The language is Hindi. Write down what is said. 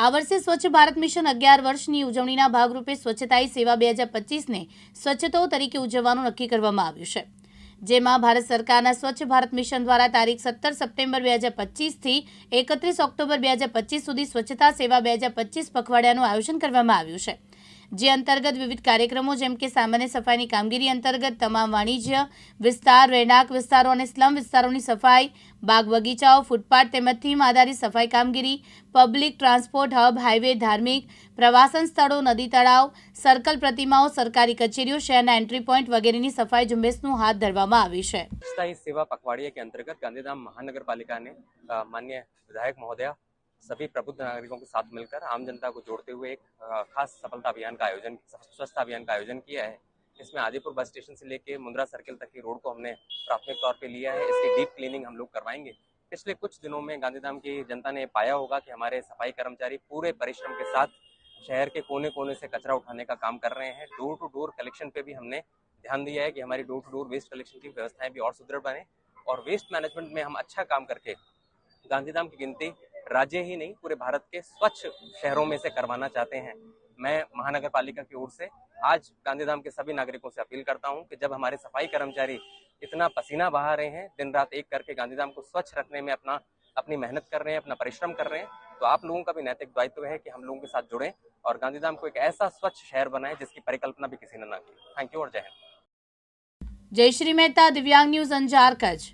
આ વર્ષે સ્વચ્છ ભારત મિશન અગિયાર વર્ષની ઉજવણીના ભાગરૂપે સ્વચ્છતા સેવા બે હજાર પચીસને સ્વચ્છતો તરીકે ઉજવવાનું નક્કી કરવામાં આવ્યું છે. જેમાં ભારત સરકારના સ્વચ્છ ભારત મિશન દ્વારા તારીખ સત્તર સપ્ટેમ્બર બે હજાર પચીસથી એકત્રીસ ઓક્ટોબર બે હજાર પચીસ સુધી સ્વચ્છતા સેવા બે હજાર પચીસ પખવાડિયાનું આયોજન કરવામાં આવ્યું છે. જે અંતર્ગત વિવિધ કાર્યક્રમો જેમ કે સામાન્ય સફાઈની કામગીરી અંતર્ગત તમામ વાણિજ્ય વિસ્તાર રહેણાંક વિસ્તારો અને સ્લમ વિસ્તારોની સફાઈ બાગ બગીચાઓ ફૂટપાથ તેમજ થીમ આધારિત સફાઈ કામગીરી પબ્લિક ટ્રાન્સપોર્ટ હબ હાઈવે ધાર્મિક પ્રવાસન સ્થળો નદી તળાવ સર્કલ પ્રતિમાઓ સરકારી કચેરીઓ શહેરના એન્ટ્રી પોઈન્ટ વગેરેની સફાઈ ઝુંબેશનું હાથ ધરવામાં આવ્યું છે स्वच्छता ही सेवा पखवाड़िया के अंतर्गत गांधीधाम महानगर पालिका ने अ, माननीय विधायक महोदया सभी प्रबुद्ध नागरिकों के साथ मिलकर आम जनता को जोड़ते हुए एक खास सफलता अभियान का आयोजन स्वच्छता अभियान का आयोजन किया है। इसमें आदिपुर बस स्टेशन से लेके मुंद्रा सर्किल तक की रोड को हमने प्राथमिक तौर पे लिया है। इसकी डीप क्लीनिंग हम लोग करवाएँगे। पिछले कुछ दिनों में गांधीधाम की जनता ने पाया होगा कि हमारे सफ़ाई कर्मचारी पूरे परिश्रम के साथ शहर के कोने कोने से कचरा उठाने का काम कर रहे हैं। डोर टू डोर कलेक्शन पे भी हमने ध्यान दिया है कि हमारी door to door waste collection की व्यवस्थाएँ भी और सुदृढ़ बने और वेस्ट मैनेजमेंट में हम अच्छा काम करके गांधीधाम की गिनती राज्य ही नहीं, पूरे भारत के स्वच्छ शहरों में से करवाना चाहते हैं। मैं महानगर पालिका की ओर से आज गांधीधाम के सभी नागरिकों से अपील करता हूँ कि जब हमारे सफ़ाई कर्मचारी इतना पसीना बहा रहे हैं, दिन रात एक करके गांधीधाम को स्वच्छ रखने में अपना, अपनी मेहनत कर रहे हैं, अपना परिश्रम कर रहे हैं तो आप लोगों का भी नैतिक दायित्व है कि हम लोगों के साथ जुड़ें और गांधीधाम को एक ऐसा स्वच्छ शहर बनाए जिसकी परिकल्पना भी किसी ने ना की। थैंक यू और जय हिंद। जय श्री मेहता, दिव्यांग न्यूज़, अंजार, कच्छ।